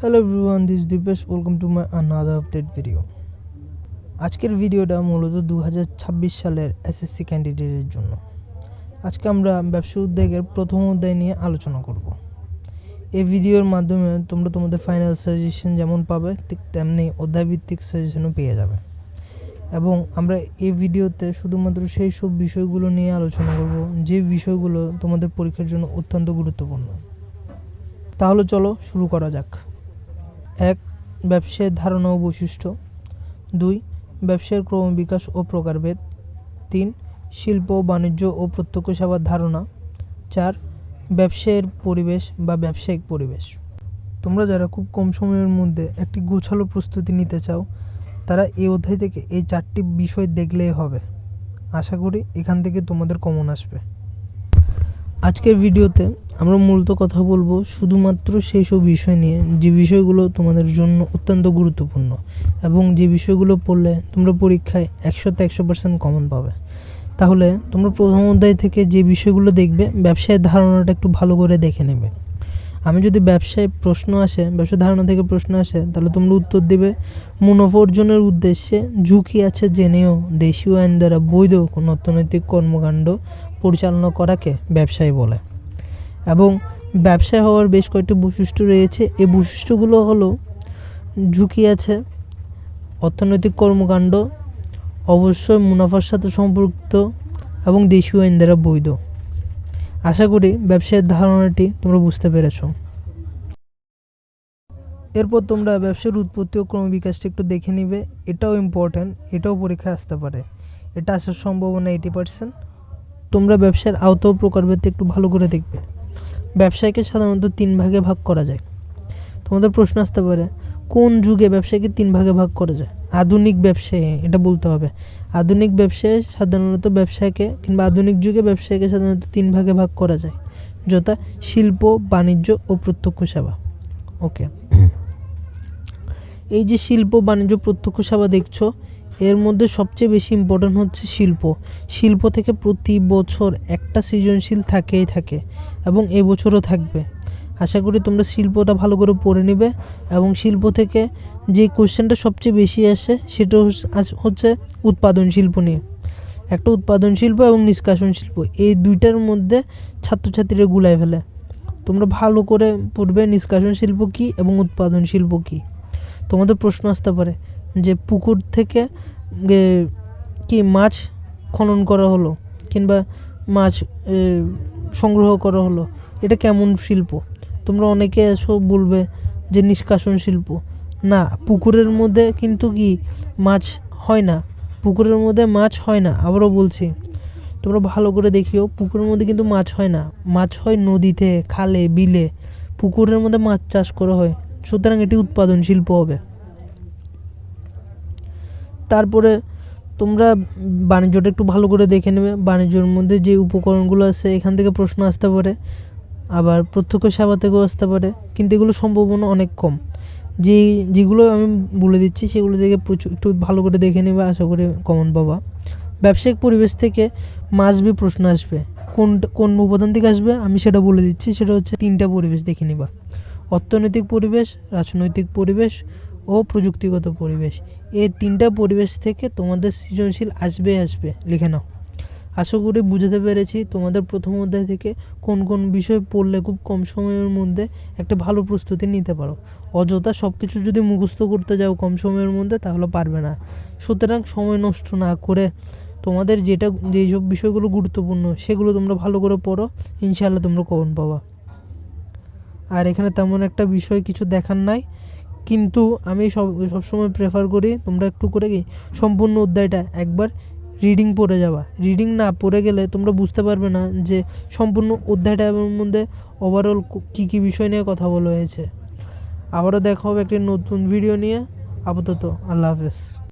Hello everyone this Dipesh welcome to my another update video আজকের ভিডিওটা মূলত দু হাজার ছাব্বিশ সালের এসএসসি ক্যান্ডিডেটের জন্য। আজকে আমরা ব্যবসা উদ্যোগের প্রথম অধ্যায় নিয়ে আলোচনা করব। এই ভিডিওর মাধ্যমে তোমরা তোমাদের ফাইনাল সাজেশন যেমন পাবে, ঠিক তেমনি অধ্যায়ভিত্তিক সাজেশনও পেয়ে যাবে। এবং আমরা এই ভিডিওতে শুধুমাত্র সেই সব বিষয়গুলো নিয়ে আলোচনা করব, যে বিষয়গুলো তোমাদের পরীক্ষার জন্য অত্যন্ত গুরুত্বপূর্ণ। তাহলে চলো শুরু করা যাক। এক, ব্যবসায়ের ধারণা ও বৈশিষ্ট্য। দুই, ব্যবসায়ের ক্রমবিকাশ ও প্রকারভেদ। তিন, শিল্প, বাণিজ্য ও প্রত্যক্ষ সেবার ধারণা। চার, ব্যবসায়ের পরিবেশ বা ব্যবসায়িক পরিবেশ। তোমরা যারা খুব কম সময়ের মধ্যে একটি গোছালো প্রস্তুতি নিতে চাও, তারা এই অধ্যায় থেকে এই চারটি বিষয় দেখলেই হবে। আশা করি এখান থেকে তোমাদের কমন আসবে। আজকের ভিডিওতে আমরা মূলত কথা বলব শুধুমাত্র সেই সব বিষয় নিয়ে, যে বিষয়গুলো তোমাদের জন্য অত্যন্ত গুরুত্বপূর্ণ এবং যে বিষয়গুলো পড়লে তোমরা পরীক্ষায় একশোতে একশো পার্সেন্ট কমন পাবে। তাহলে তোমরা প্রথম অধ্যায় থেকে যে বিষয়গুলো দেখবে, ব্যবসায়ের ধারণাটা একটু ভালো করে দেখে নেবে। আমি যদি ব্যবসায় প্রশ্ন আসে, ব্যবসার ধারণা থেকে প্রশ্ন আসে, তাহলে তোমরা উত্তর দেবে মুনাফা অর্জনের উদ্দেশ্যে ঝুঁকি আছে জেনেও দেশীয় আইন দ্বারা বৈধ কোনো অর্থনৈতিক কর্মকাণ্ড পরিচালনা করাকে ব্যবসায় বলে। এবং ব্যবসায় হওয়ার বেশ কয়েকটি বৈশিষ্ট্য রয়েছে। এই বৈশিষ্ট্যগুলো হলো, ঝুঁকি আছে, অর্থনৈতিক কর্মকাণ্ড, অবশ্যই মুনাফার সাথে সম্পর্কিত, এবং দেশীয় আইন দ্বারা বৈধ। আশা করি ব্যবসায়ের ধারণাটি তোমরা বুঝতে পেরেছ। এরপর তোমরা ব্যবসার উৎপত্তি ও ক্রমবিকাশটা একটু দেখে নিবে। এটাও ইম্পর্ট্যান্ট এটাও পরীক্ষায় আসতে পারে। এটা আসার সম্ভাবনা এইটি পার্সেন্ট তোমরা ব্যবসার আওতা ও প্রকারভেদটা একটু ভালো করে দেখবে। ব্যবসায়কে সাধারণত তিন ভাগে ভাগ করা যায়। তোমাদের প্রশ্ন আসতে পারে, কোন যুগে ব্যবসাকে তিন ভাগে ভাগ করা যায়? আধুনিক ব্যবসায়ে, এটা বলতে হবে। আধুনিক ব্যবসায় সাধারণত ব্যবসাকে কিংবা আধুনিক যুগে ব্যবসায়কে সাধারণত তিন ভাগে ভাগ করা যায়, যথা শিল্প, বাণিজ্য ও প্রত্যক্ষ সেবা। ওকে এই যে শিল্প, বাণিজ্য, প্রত্যক্ষ সেবা দেখছ এর মধ্যে সবচেয়ে বেশি ইম্পর্টেন্ট হচ্ছে শিল্প। শিল্প থেকে প্রতি বছর একটা সৃজনশীল থাকেই থাকে এবং এবছরও থাকবে। আশা করি তোমরা শিল্পটা ভালো করে পড়ে নেবে এবং শিল্প থেকে যে কোশ্চেনটা সবচেয়ে বেশি আসে সেটা হচ্ছে- উৎপাদন শিল্প নিয়ে। একটা উৎপাদন শিল্প এবং নিষ্কাশন শিল্প, এই দুইটার মধ্যে ছাত্রছাত্রীরা গুলায় ফেলে। তোমরা ভালো করে পড়বে নিষ্কাশন শিল্প কী এবং উৎপাদন শিল্প কী? তোমাদের প্রশ্ন আসতে পারে। যে পুকুর থেকে কি মাছ খনন করা হলো কিংবা মাছ সংগ্রহ করা হলো, এটা কেমন শিল্প? তোমরা অনেকে এসো বলবে যে নিষ্কাশন শিল্প। না, পুকুরের মধ্যে কিন্তু কি মাছ হয় না। পুকুরের মধ্যে মাছ হয় না, আবারও বলছি। তোমরা ভালো করে দেখিও, পুকুরের মধ্যে কিন্তু মাছ হয় না। মাছ হয় নদীতে, খালে, বিলে। পুকুরের মধ্যে মাছ চাষ করা হয়। সুতরাং এটি উৎপাদন শিল্প হবে। তারপরে তোমরা বাণিজ্যটা একটু ভালো করে দেখে নেবে। বাণিজ্যের মধ্যে যে উপকরণগুলো আছে, এখান থেকে প্রশ্ন আসতে পারে। আবার প্রত্যক্ষ সেবা থেকেও আসতে পারে। কিন্তু এগুলো সম্ভাবনা অনেক কম। যে যেগুলো আমি বলে দিচ্ছি, সেগুলো থেকে প্রচুর একটু ভালো করে দেখে নেবে, আশা করি কমন পাবা। ব্যবসায়িক পরিবেশ থেকে মাসবি প্রশ্ন আসবে। কোন কোন উপাদান থেকে আসবে? আমি সেটা বলে দিচ্ছি। সেটা হচ্ছে তিনটা পরিবেশ দেখে নিবা। অর্থনৈতিক পরিবেশ, রাজনৈতিক পরিবেশ ও প্রযুক্তিগত পরিবেশ। এই তিনটা পরিবেশ থেকে তোমাদের সৃজনশীল আসবে আসবে, লিখে নাও। আশা করি বুঝতে পেরেছি তোমাদের প্রথম অধ্যায় থেকে কোন কোন বিষয় পড়লে খুব কম সময়ের মধ্যে একটা ভালো প্রস্তুতি নিতে পারো। অযথা সব কিছু যদি মুখস্থ করতে যাও কম সময়ের মধ্যে, তাহলে পারবে না। সুতরাং সময় নষ্ট না করে তোমাদের যেটা যেই সব বিষয়গুলো গুরুত্বপূর্ণ, সেগুলো তোমরা ভালো করে পড়ো। ইনশাআল্লাহ তোমরা কমন পাবা। আর এখানে তেমন একটা বিষয় কিছু দেখার নাই। কিন্তু আমি সব, সবসময় প্রেফার করি তোমরা একটু করে কি সম্পূর্ণ অধ্যায়টা একবার রিডিং পড়ে যাওয়া রিডিং না পড়ে গেলে তোমরা বুঝতে পারবে না যে সম্পূর্ণ অধ্যায়টার মধ্যে ওভারঅল কী কী বিষয় নিয়ে কথা বলা হয়েছে। আবারও দেখা হবে একটি নতুন ভিডিও নিয়ে। আপাতত আল্লাহ হাফেজ।